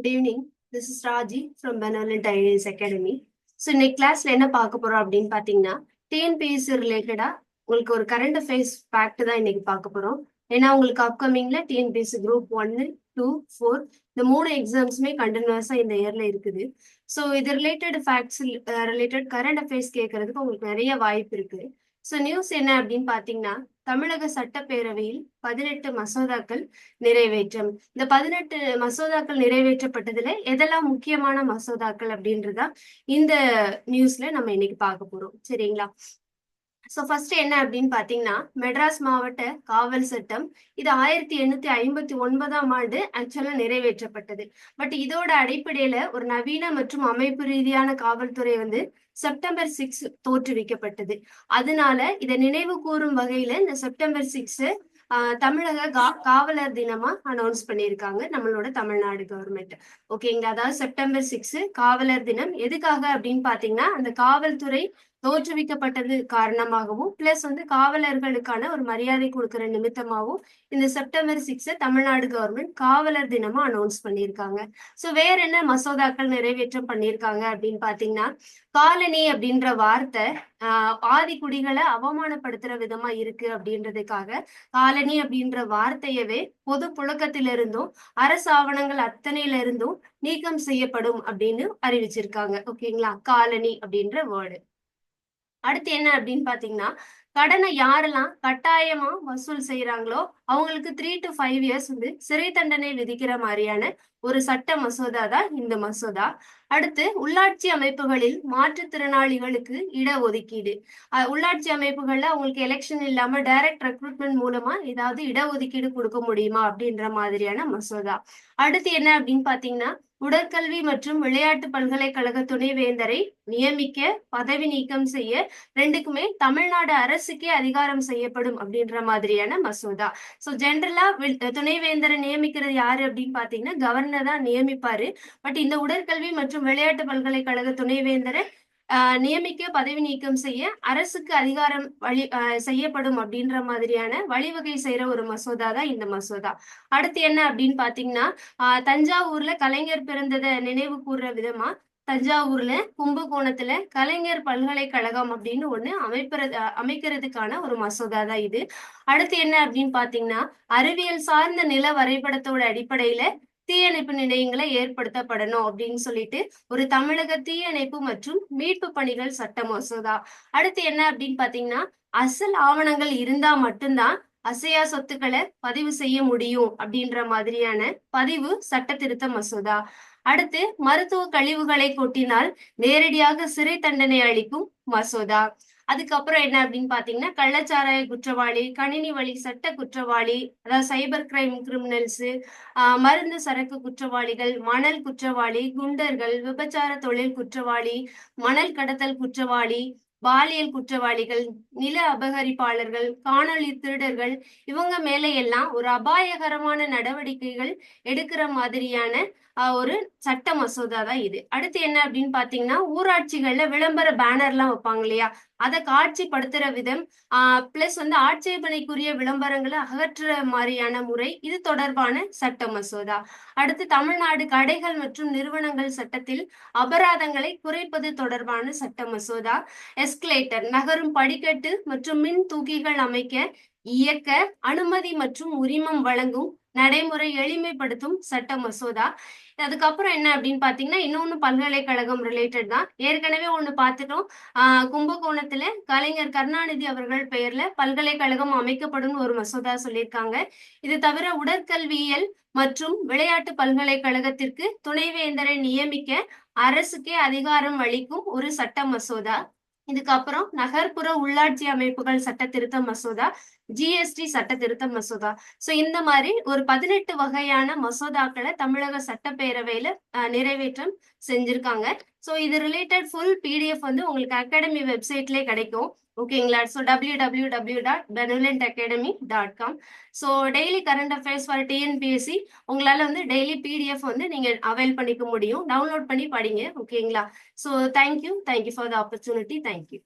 Good evening this is Raji from benevolent IAS academy so இன்னைக்கு கிளாஸ்ல என்ன பார்க்க போறோம் அப்படின்னு பார்த்தீங்கன்னா டிஎன்பிஎஸ்சி ரிலேட்டடா உங்களுக்கு ஒரு கரண்ட் அஃபேர்ஸ் ஃபேக்ட் தான் இன்னைக்கு பார்க்க போறோம். ஏன்னா உங்களுக்கு அப்கமிங்ல டிஎன்பிஎஸ்சி குரூப் ஒன்னு டூ ஃபோர் இந்த மூணு எக்ஸாம்ஸுமே கண்டினியூஸா இந்த இயர்ல இருக்குது. ஸோ இது related facts related current affairs கேட்கறதுக்கு உங்களுக்கு நிறைய வாய்ப்பு இருக்கு. ஸோ நியூஸ் என்ன அப்படின்னு பார்த்தீங்கன்னா தமிழக சட்டப்பேரவையில் பதினெட்டு மசோதாக்கள் நிறைவேற்றம். இந்த பதினெட்டு மசோதாக்கள் நிறைவேற்றப்பட்டதுல எதெல்லாம் முக்கியமான மசோதாக்கள் அப்படின்றதா இந்த நியூஸ்ல நம்ம இன்னைக்கு பார்க்க போறோம். சரிங்களா? ஸோ ஃபர்ஸ்ட் என்ன அப்படின்னு பார்த்தீங்கன்னா மெட்ராஸ் மாவட்ட காவல் சட்டம் இது ஆயிரத்தி எண்ணூத்தி ஐம்பத்தி ஒன்பதாம் ஆண்டு ஆக்சுவலா நிறைவேற்றப்பட்டது. பட் இதோட அடிப்படையில ஒரு நவீன மற்றும் அமைப்பு ரீதியான காவல்துறை வந்து செப்டம்பர் சிக்ஸ் தோற்றுவிக்கப்பட்டது. அதனால இதை நினைவு கூறும் வகையில இந்த செப்டம்பர் சிக்ஸ் தமிழக கா காவலர் தினமா அனௌன்ஸ் பண்ணியிருக்காங்க நம்மளோட தமிழ்நாடு கவர்மெண்ட் ஓகேங்க அதாவது செப்டம்பர் சிக்ஸ் காவலர் தினம் எதுக்காக அப்படின்னு பாத்தீங்கன்னா அந்த காவல்துறை தோற்றுவிக்கப்பட்டது காரணமாகவும் பிளஸ் வந்து காவலர்களுக்கான ஒரு மரியாதை கொடுக்கிற நிமித்தமாகவும் இந்த செப்டம்பர் சிக்ஸ் தமிழ்நாடு கவர்மெண்ட் காவலர் தினமா அனௌன்ஸ் பண்ணியிருக்காங்க. ஸோ வேற என்ன மசோதாக்கள் நிறைவேற்றம் பண்ணியிருக்காங்க அப்படின்னு பாத்தீங்கன்னா காலனி அப்படின்ற வார்த்தை ஆஹ் ஆதிக்குடிகளை அவமானப்படுத்துற விதமா இருக்கு அப்படின்றதுக்காக காலனி அப்படின்ற வார்த்தையவே பொது புழக்கத்திலிருந்தும் அரசு ஆவணங்கள் அத்தனையில இருந்தும் நீக்கம் செய்யப்படும் அப்படின்னு அறிவிச்சிருக்காங்க. ஓகேங்களா காலனி அப்படின்ற வேர்டு அடுத்து என்ன அப்படின்னு பாத்தீங்கன்னா கடனை யாரெல்லாம் கட்டாயமா வசூல் செய்யறாங்களோ அவங்களுக்கு த்ரீ டு ஃபைவ் இயர்ஸ் வந்து சிறை தண்டனை விதிக்கிற மாதிரியான ஒரு சட்ட மசோதா தான் இந்த மசோதா. அடுத்து உள்ளாட்சி அமைப்புகளில் மாற்றுத்திறனாளிகளுக்கு இடஒதுக்கீடு. உள்ளாட்சி அமைப்புகள்ல அவங்களுக்கு எலெக்ஷன் இல்லாம டைரக்ட் ரெக்ரூட்மெண்ட் மூலமா ஏதாவது இடஒதுக்கீடு கொடுக்க முடியுமா அப்படின்ற மாதிரியான மசோதா. அடுத்து என்ன அப்படின்னு பாத்தீங்கன்னா உடற்கல்வி மற்றும் விளையாட்டு பல்கலைக்கழக துணைவேந்தரை நியமிக்க பதவி நீக்கம் செய்ய ரெண்டுக்குமே தமிழ்நாடு அரசுக்கே அதிகாரம் செய்யப்படும் அப்படின்ற மாதிரியான மசோதா. சோ ஜென்ரலா துணைவேந்தரை நியமிக்கிறது யாரு அப்படின்னு பாத்தீங்கன்னா கவர்னர் தான் நியமிப்பாரு. பட் இந்த உடற்கல்வி மற்றும் விளையாட்டு பல்கலைக்கழக துணைவேந்தரை நியமிக்க பதவி நீக்கம் செய்ய அரசுக்கு அதிகாரம் வழி செய்யப்படும் அப்படின்ற மாதிரியான வழிவகை செய்யற ஒரு மசோதா தான் இந்த மசோதா. அடுத்து என்ன அப்படின்னு பாத்தீங்கன்னா தஞ்சாவூர்ல கலைஞர் பிறந்ததை நினைவு கூறுற விதமா தஞ்சாவூர்ல கும்பகோணத்துல கலைஞர் பல்கலைக்கழகம் அப்படின்னு ஒண்ணு அமைப்பது அமைக்கிறதுக்கான ஒரு மசோதா தான் இது. அடுத்து என்ன அப்படின்னு பாத்தீங்கன்னா அறிவியல் சார்ந்த நில வரைபடத்தோட அடிப்படையில தீயணைப்பு நிலையங்களை ஏற்படுத்தப்படணும் அப்படின்னு சொல்லிட்டு ஒரு தமிழக தீயணைப்பு மற்றும் மீட்பு பணிகள் சட்ட மசோதா. அடுத்து என்ன அப்படின்னு பாத்தீங்கன்னா அசல் ஆவணங்கள் இருந்தா மட்டும்தான் அசையா சொத்துக்களை பதிவு செய்ய முடியும் அப்படின்ற மாதிரியான பதிவு சட்ட திருத்த மசோதா. அடுத்து மருத்துவ கழிவுகளை கொட்டினால் நேரடியாக சிறை தண்டனை அளிக்கும் மசோதா. அதுக்கப்புறம் என்ன அப்படின்னு பாத்தீங்கன்னா கள்ளச்சாராய குற்றவாளி கணினி வழி சட்ட குற்றவாளி அதாவது சைபர் கிரைம் கிரிமினல்ஸ் மருந்து சரக்கு குற்றவாளிகள் மணல் குற்றவாளி குண்டர்கள் விபச்சார தொழில் குற்றவாளி மணல் கடத்தல் குற்றவாளி பாலியல் குற்றவாளிகள் நில அபகரிப்பாளர்கள் காணொலி திருடர்கள் இவங்க மேல எல்லாம் ஒரு அபாயகரமான நடவடிக்கைகள் எடுக்கிற மாதிரியான ஒரு சட்ட மசோதா தான் இது. அடுத்து என்ன அப்படின்னு பாத்தீங்கன்னா ஊராட்சிகள்ல விளம்பர பேனர் எல்லாம் வைப்பாங்க இல்லையா? அதை காட்சிப்படுத்துற விதம் ஆஹ் பிளஸ் வந்து ஆட்சேபனைக்குரிய விளம்பரங்களை அகற்றுற மாதிரியான முறை இது தொடர்பான சட்ட மசோதா. அடுத்து தமிழ்நாடு கடைகள் மற்றும் நிறுவனங்கள் சட்டத்தில் அபராதங்களை குறைப்பது தொடர்பான சட்ட மசோதா. எஸ்கலேட்டர் நகரும் படிக்கட்டு மற்றும் மின் தூக்கிகள் அமைக்க இயக்க அனுமதி மற்றும் உரிமம் வழங்கும் நடைமுறை எளிமைப்படுத்தும் சட்ட மசோதா. அதுக்கப்புறம் என்ன அப்படின்னு பாத்தீங்கன்னா இன்னொன்னு பல்கலைக்கழகம் ரிலேட்டட் தான். ஏற்கனவே ஒண்ணு பார்த்துட்டோம் ஆஹ் கும்பகோணத்துல கலைஞர் கருணாநிதி அவர்கள் பெயர்ல பல்கலைக்கழகம் அமைக்கப்படும் ஒரு மசோதா சொல்லியிருக்காங்க. இது தவிர உடற்கல்வியியல் மற்றும் விளையாட்டு பல்கலைக்கழகத்திற்கு துணைவேந்தரை நியமிக்க அரசுக்கே அதிகாரம் அளிக்கும் ஒரு சட்ட மசோதா. இதுக்கப்புறம் நகர்ப்புற உள்ளாட்சி அமைப்புகள் சட்ட திருத்த மசோதா ஜிஎஸ்டி சட்ட திருத்த மசோதா. சோ இந்த மாதிரி ஒரு பதினெட்டு வகையான மசோதாக்களை தமிழக சட்டப்பேரவையில நிறைவேற்றம் செஞ்சிருக்காங்க. சோ இது ரிலேட்டட் ஃபுல் பிடிஎஃப் வந்து உங்களுக்கு அகாடமி வெப்சைட்லேயே கிடைக்கும். ஓகேங்களா so W W W dot benevolent academy dot com so daily current affairs for TNPSC உங்களால் வந்து டெய்லி பிடிஎஃப் வந்து நீங்கள் அவைல் பண்ணிக்க முடியும். டவுன்லோட் பண்ணி படிங்க. ஓகேங்களா so thank you thank you for the opportunity thank you